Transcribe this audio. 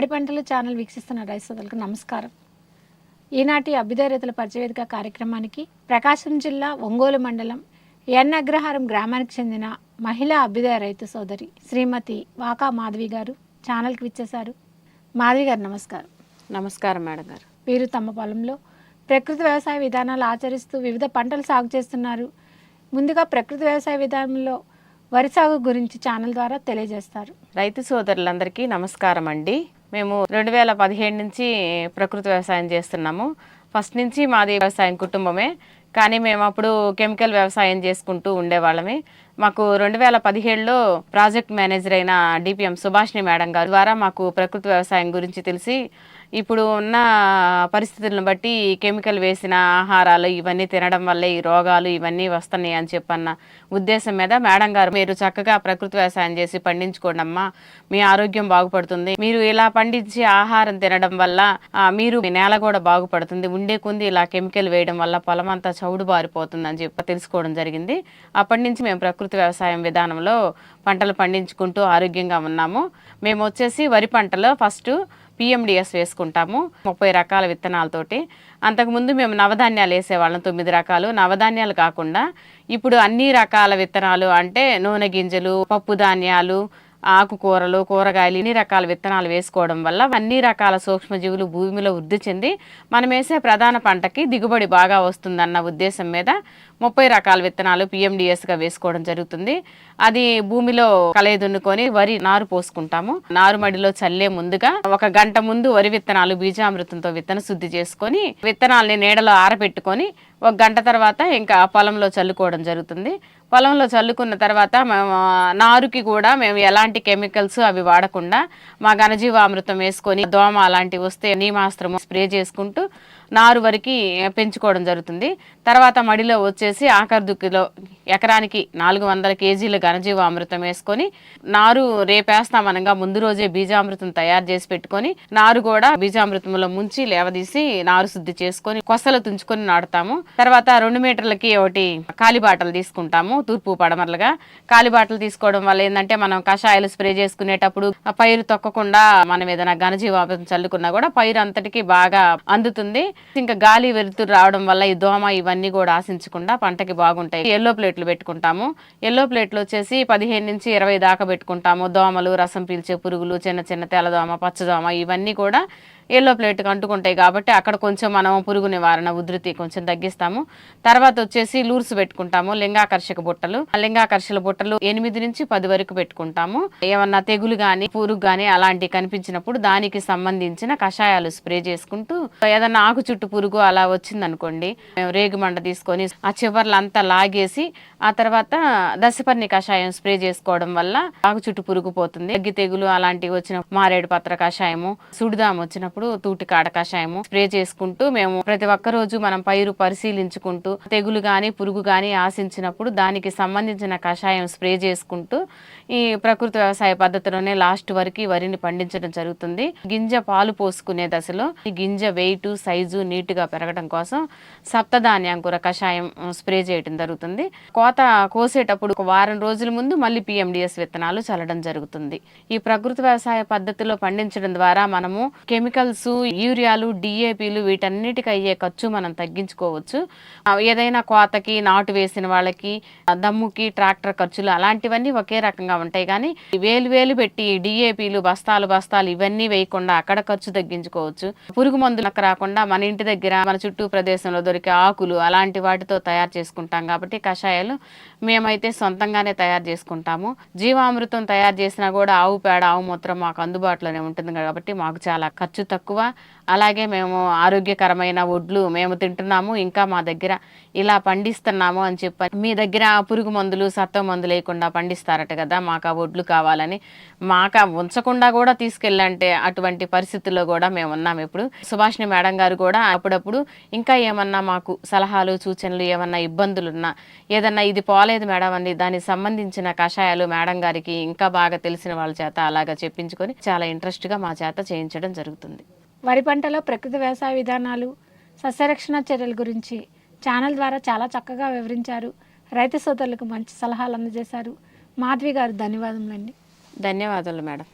పాడి పంటలు ఛానల్ వీక్షిస్తున్న రైతు సోదరులకు నమస్కారం. ఈనాటి అభ్యుదయ రైతుల పరిచయవేదిక కార్యక్రమానికి ప్రకాశం జిల్లా ఒంగోలు మండలం ఎన్ అగ్రహారం గ్రామానికి చెందిన మహిళా అభ్యుదయ రైతు సోదరి శ్రీమతి వాకా మాధవి గారు ఛానల్కి విచ్చేశారు. మాధవి గారు నమస్కారం. నమస్కారం మేడం గారు. వీరు తమ పొలంలో ప్రకృతి వ్యవసాయ విధానాలు ఆచరిస్తూ వివిధ పంటలు సాగు చేస్తున్నారు. ముందుగా ప్రకృతి వ్యవసాయ విధానంలో వరి సాగు గురించి ఛానల్ ద్వారా తెలియజేస్తారు. రైతు సోదరులందరికీ నమస్కారం అండి మేము రెండు వేల పదిహేడు నుంచి ప్రకృతి వ్యవసాయం చేస్తున్నాము. ఫస్ట్ నుంచి మాది వ్యవసాయం కుటుంబమే. కానీ మేము అప్పుడు కెమికల్ వ్యవసాయం చేసుకుంటూ ఉండేవాళ్ళమే. మాకు రెండు వేల పదిహేడులో ప్రాజెక్ట్ మేనేజర్ అయిన డిపిఎం సుభాష్ని మేడం గారి ద్వారా మాకు ప్రకృతి వ్యవసాయం గురించి తెలిసి ఇప్పుడు ఉన్న పరిస్థితులను బట్టి కెమికల్ వేసిన ఆహారాలు ఇవన్నీ తినడం వల్ల ఈ రోగాలు ఇవన్నీ వస్తున్నాయి అని చెప్పన్న ఉద్దేశం మీద మేడం గారు మీరు చక్కగా ప్రకృతి వ్యవసాయం చేసి పండించుకోండి అమ్మా. మీ ఆరోగ్యం బాగుపడుతుంది. మీరు ఇలా పండించి ఆహారం తినడం వల్ల మీరు మీ నేల కూడా బాగుపడుతుంది. ఉండే కొంది ఇలా కెమికల్ వేయడం వల్ల పొలం అంతా చౌడు బారిపోతుంది అని చెప్పి తెలుసుకోవడం జరిగింది. అప్పటి నుంచి మేము ప్రకృతి వ్యవసాయం విధానంలో పంటలు పండించుకుంటూ ఆరోగ్యంగా ఉన్నాము. మేము వచ్చేసి వరి పంటలో ఫస్ట్ పిఎండిఎస్ వేసుకుంటాము ముప్పై రకాల విత్తనాలతోటి. అంతకుముందు మేము నవధాన్యాలు వేసేవాళ్ళం తొమ్మిది రకాలు. నవధాన్యాలు కాకుండా ఇప్పుడు అన్ని రకాల విత్తనాలు అంటే నూనె గింజలు పప్పు ధాన్యాలు ఆకుకూరలు కూరగాయలు ఇన్ని రకాల విత్తనాలు వేసుకోవడం వల్ల అన్ని రకాల సూక్ష్మజీవులు భూమిలో వృద్ధి చెంది మనం వేసే ప్రధాన పంటకి దిగుబడి బాగా వస్తుందన్న ఉద్దేశం మీద ముప్పై రకాల విత్తనాలు పిఎండిఎస్గా వేసుకోవడం జరుగుతుంది. అది భూమిలో కలయదున్నుకొని వరి నారు పోసుకుంటాము. నారు మడిలో చల్లే ముందుగా ఒక గంట ముందు వరి విత్తనాలు బీజామృతంతో విత్తన శుద్ధి చేసుకొని విత్తనాల్ని నీడలో ఆరబెట్టుకొని ఒక గంట తర్వాత ఇంకా పొలంలో చల్లుకోవడం జరుగుతుంది. పొలంలో చల్లుకున్న తర్వాత మేము నారుకి కూడా మేము ఎలాంటి కెమికల్స్ అవి వాడకుండా మా ఘనజీవామృతం వేసుకొని దోమ అలాంటివి వస్తే నీమాస్త్రము స్ప్రే చేసుకుంటూ నారు వరకు పెంచుకోవడం జరుగుతుంది. తర్వాత మడిలో వచ్చేసి ఆఖరి దుక్కిలో ఎకరానికి నాలుగు వందల కేజీల ఘనజీవామృతం వేసుకొని నారు రేపేస్తామనగా ముందు రోజే బీజామృతం తయారు చేసి పెట్టుకొని నారు కూడా బీజామృతంలో ముంచి లేవదీసి నారు శుద్ధి చేసుకొని కొసలు తుంచుకొని నాటుతాము. తర్వాత రెండు మీటర్లకి ఒకటి కాలిబాటలు తీసుకుంటాము తూర్పు పడమరలుగా. కాలిబాటలు తీసుకోవడం వల్ల ఏంటంటే మనం కషాయాలు స్ప్రే చేసుకునేటప్పుడు పైరు తొక్కకుండా మనం ఏదైనా ఘనజీవామృతం చల్లుకున్నా కూడా పైరు అంతటికి బాగా అందుతుంది. ఇంకా గాలి వెలుతురు రావడం వల్ల ఈ దోమ ఇవన్నీ కూడా ఆశించకుండా పంటకి బాగుంటాయి. ఎల్లో ప్లేట్లు పెట్టుకుంటాము. ఎల్లో ప్లేట్లు వచ్చేసి పదిహేను నుంచి ఇరవై దాకా పెట్టుకుంటాము. దోమలు రసం పీల్చే పురుగులు చిన్న చిన్న తెల్లదోమ పచ్చదోమ ఇవన్నీ కూడా ఎల్లో ప్లేట్కి అంటుకుంటాయి కాబట్టి అక్కడ కొంచెం మనం పురుగు నివారణ ఉధృతి కొంచెం తగ్గిస్తాము. తర్వాత వచ్చేసి లూర్స్ పెట్టుకుంటాము లింగాకర్షక బుట్టలు. లింగాకర్షక బుట్టలు ఎనిమిది నుంచి పది వరకు పెట్టుకుంటాము. ఏమన్నా తెగులు కానీ పురుగు కానీ అలాంటివి కనిపించినప్పుడు దానికి సంబంధించిన కషాయాలు స్ప్రే చేసుకుంటూ ఏదన్నా ఆకు చుట్టు పురుగు అలా వచ్చిందనుకోండి మేము రేగుమండ తీసుకొని ఆ చివర్లంతా లాగేసి ఆ తర్వాత దశపర్ణి కషాయం స్ప్రే చేసుకోవడం వల్ల ఆకు చుట్టు పురుగు పోతుంది. అగ్గి తెగులు అలాంటివి వచ్చిన మారేడు పత్ర కషాయము సుడిదాం వచ్చినప్పుడు తూటి కాడ స్ప్రే చేసుకుంటూ మేము ప్రతి ఒక్క రోజు మనం పైరు పరిశీలించుకుంటూ తెగులు గాని పురుగు గాని ఆశించినప్పుడు దానికి సంబంధించిన కషాయం స్ప్రే చేసుకుంటూ ఈ ప్రకృతి వ్యవసాయ పద్ధతిలోనే లాస్ట్ వరకు వరిని పండించడం జరుగుతుంది. గింజ పాలు పోసుకునే దశలో ఈ గింజ వెయిట్ సైజు నీట్గా పెరగడం కోసం సప్తధాన్యాంకుర కషాయం స్ప్రే చేయడం జరుగుతుంది. కోత కోసేటప్పుడు ఒక వారం రోజుల ముందు మళ్ళీ పిఎండిఎస్ విత్తనాలు చల్లడం జరుగుతుంది. ఈ ప్రకృతి వ్యవసాయ పద్ధతిలో పండించడం ద్వారా మనము కెమికల్ కెమికల్స్ యూరియాలు డిఏపీలు వీటన్నిటికి అయ్యే ఖర్చు మనం తగ్గించుకోవచ్చు. ఏదైనా కోతకి నాటు వేసిన వాళ్ళకి దమ్ముకి ట్రాక్టర్ ఖర్చులు అలాంటివన్నీ ఒకే రకంగా ఉంటాయి. కానీ వేలు వేలు పెట్టి డిఏపీలు బస్తాలు బస్తాలు ఇవన్నీ వేయకుండా అక్కడ ఖర్చు తగ్గించుకోవచ్చు. పురుగు మందులకు రాకుండా మన ఇంటి దగ్గర మన చుట్టూ ప్రదేశంలో దొరికే ఆకులు అలాంటి వాటితో తయారు చేసుకుంటాం కాబట్టి కషాయాలు మేమైతే సొంతంగానే తయారు చేసుకుంటాము. జీవామృతం తయారు చేసినా కూడా ఆవు పేడ ఆవు మూత్రం మాకు అందుబాటులోనే ఉంటుంది కాబట్టి మాకు చాలా ఖర్చు తక్కువ అలాగే మేము ఆరోగ్యకరమైన వడ్లు మేము తింటున్నాము ఇంకా మా దగ్గర ఇలా పండిస్తున్నాము అని చెప్పి మీ దగ్గర పురుగు మందులు సత్వ మందులు లేకుండా పండిస్తారట కదా మాకు ఆ వడ్లు కావాలని. మాకు ఉంచకుండా కూడా తీసుకెళ్ళంటే అటువంటి పరిస్థితుల్లో కూడా మేము ఉన్నాం ఇప్పుడు. సుభాష్ని మేడం గారు కూడా అప్పుడప్పుడు ఇంకా ఏమన్నా మాకు సలహాలు సూచనలు ఏమన్నా ఇబ్బందులు ఉన్నా ఏదన్నా ఇది పోలేదు మేడం అని దానికి సంబంధించిన కషాయాలు మేడం గారికి ఇంకా బాగా తెలిసిన వాళ్ళ చేత అలాగా చెప్పించుకొని చాలా ఇంట్రెస్ట్గా మా చేత చేయించడం జరుగుతుంది. వరి పంటలో ప్రకృతి వ్యవసాయ విధానాలు సస్యరక్షణ చర్యల గురించి ఛానల్ ద్వారా చాలా చక్కగా వివరించారు. రైతు సోదరులకు మంచి సలహాలు అందజేశారు. మాధవి గారు ధన్యవాదములండి. ధన్యవాదాలు మేడం.